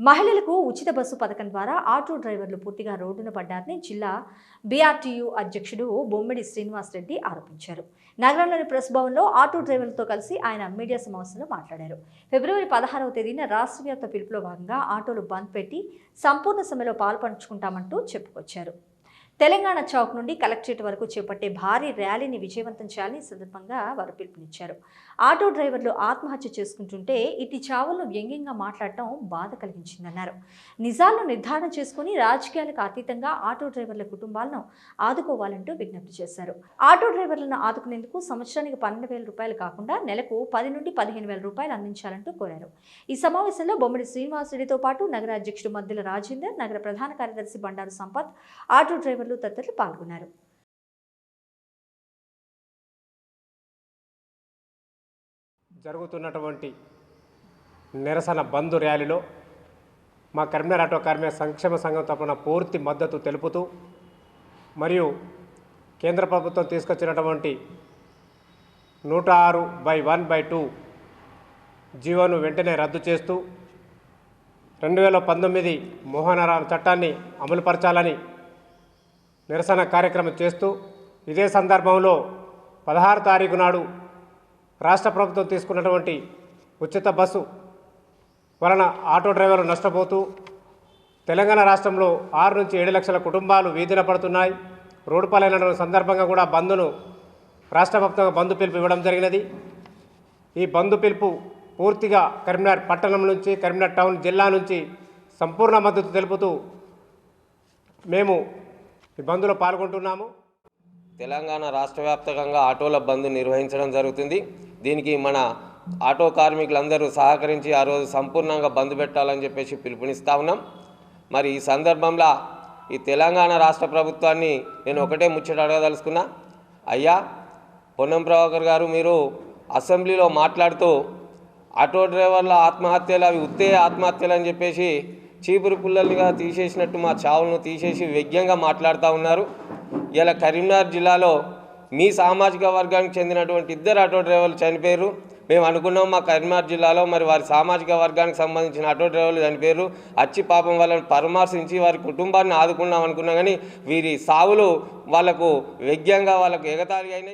మహిళలకు ఉచిత బస్సు పథకం ద్వారా ఆటో డ్రైవర్లు పూర్తిగా రోడ్డున పడ్డారని జిల్లా బీఆర్టీయూ అధ్యక్షుడు బొమ్మిడి శ్రీనివాసరెడ్డి ఆరోపించారు. నగరంలోని ప్రెస్ భవన్లో ఆటో డ్రైవర్లతో కలిసి ఆయన మీడియా సమావేశంలో మాట్లాడారు. ఫిబ్రవరి పదహారవ తేదీన రాష్ట్ర వ్యాప్త పిలుపులో భాగంగా ఆటోలు బంద్ పెట్టి సంపూర్ణ సమ్మెలో పాల్పంచుకుంటామంటూ చెప్పుకొచ్చారు. తెలంగాణ చౌక్ నుండి కలెక్టరేట్ వరకు చేపట్టే భారీ ర్యాలీని విజయవంతం చేయాలని సందర్భంగా వారు పిలుపునిచ్చారు. ఆటో డ్రైవర్లు ఆత్మహత్య చేసుకుంటుంటే ఇటు చావులను వ్యంగ్యంగా మాట్లాడటం బాధ కలిగించిందన్నారు. నిజాలను నిర్ధారణ చేసుకుని రాజకీయాలకు అతీతంగా ఆటో డ్రైవర్ల కుటుంబాలను ఆదుకోవాలంటూ విజ్ఞప్తి చేశారు. ఆటో డ్రైవర్లను ఆదుకునేందుకు సంవత్సరానికి పన్నెండు వేల రూపాయలు కాకుండా నెలకు పది నుండి పదిహేను వేల రూపాయలు అందించాలంటూ కోరారు. ఈ సమావేశంలో బొమ్మడి శ్రీనివాసరెడ్డితో పాటు నగర అధ్యక్షుడు మద్దుల రాజేందర్ నగర ప్రధాన కార్యదర్శి బండారు సంపత్ ఆటో డ్రైవర్ డ్రైవర్లు తదితరులు పాల్గొన్నారు. జరుగుతున్నటువంటి నిరసన బంద్ ర్యాలీలో మా కరీంనగర్ ఆటో కార్మిక సంక్షేమ సంఘం తరపున పూర్తి మద్దతు తెలుపుతూ మరియు కేంద్ర ప్రభుత్వం తీసుకొచ్చినటువంటి నూట ఆరు బై వన్ బై టూ జీవోను వెంటనే రద్దు చేస్తూ రెండు వేల పంతొమ్మిది మోహనరాం చట్టాన్ని అమలుపరచాలని నిరసన కార్యక్రమం చేస్తూ ఇదే సందర్భంలో పదహారు తారీఖు నాడు రాష్ట్ర ప్రభుత్వం తీసుకున్నటువంటి ఉచిత బస్సు వలన ఆటో డ్రైవర్లు నష్టపోతూ తెలంగాణ రాష్ట్రంలో ఆరు నుంచి ఏడు లక్షల కుటుంబాలు వీధిన పడుతున్నాయి. రోడ్డు పాలైన సందర్భంగా కూడా బంద్ను రాష్ట్ర వ్యాప్తంగా బంధు పిలుపు ఇవ్వడం జరిగినది. ఈ బంధు పిలుపు పూర్తిగా కరీంనగర్ పట్టణం నుంచి కరీంనగర్ టౌన్ జిల్లా నుంచి సంపూర్ణ మద్దతు తెలుపుతూ మేము ఈ బంద్లో పాల్గొంటున్నాము. తెలంగాణ రాష్ట్ర వ్యాప్తంగా ఆటోల బంద్ నిర్వహించడం జరుగుతుంది. దీనికి మన ఆటో కార్మికులందరూ సహకరించి ఆ రోజు సంపూర్ణంగా బంద్ పెట్టాలని చెప్పేసి పిలుపునిస్తా ఉన్నాం. మరి ఈ సందర్భంలో ఈ తెలంగాణ రాష్ట్ర ప్రభుత్వాన్ని నేను ఒకటే ముచ్చట అడగదలుచుకున్నా. అయ్యా పొన్నం ప్రభాకర్ గారు మీరు అసెంబ్లీలో మాట్లాడుతూ ఆటో డ్రైవర్ల ఆత్మహత్యలు అవి ఉత్తే ఆత్మహత్యలు అని చెప్పేసి చీపురు పుల్లలుగా తీసేసినట్టు మా చావులను తీసేసి వ్యగ్యంగా మాట్లాడుతూ ఉన్నారు. ఇలా కరీంనగర్ జిల్లాలో మీ సామాజిక వర్గానికి చెందినటువంటి ఇద్దరు ఆటో డ్రైవర్లు చనిపోయారు. మేము అనుకున్నాం మా కరీంనగర్ జిల్లాలో మరి వారి సామాజిక వర్గానికి సంబంధించిన ఆటో డ్రైవర్లు చనిపోయారు. అచ్చి పాపం వాళ్ళని పరామర్శించి వారి కుటుంబాన్ని ఆదుకున్నాం అనుకున్నాం కానీ వీరి సావులు వాళ్ళకు వ్యగ్యంగా వాళ్ళకు ఎగతాళి అయినాయి.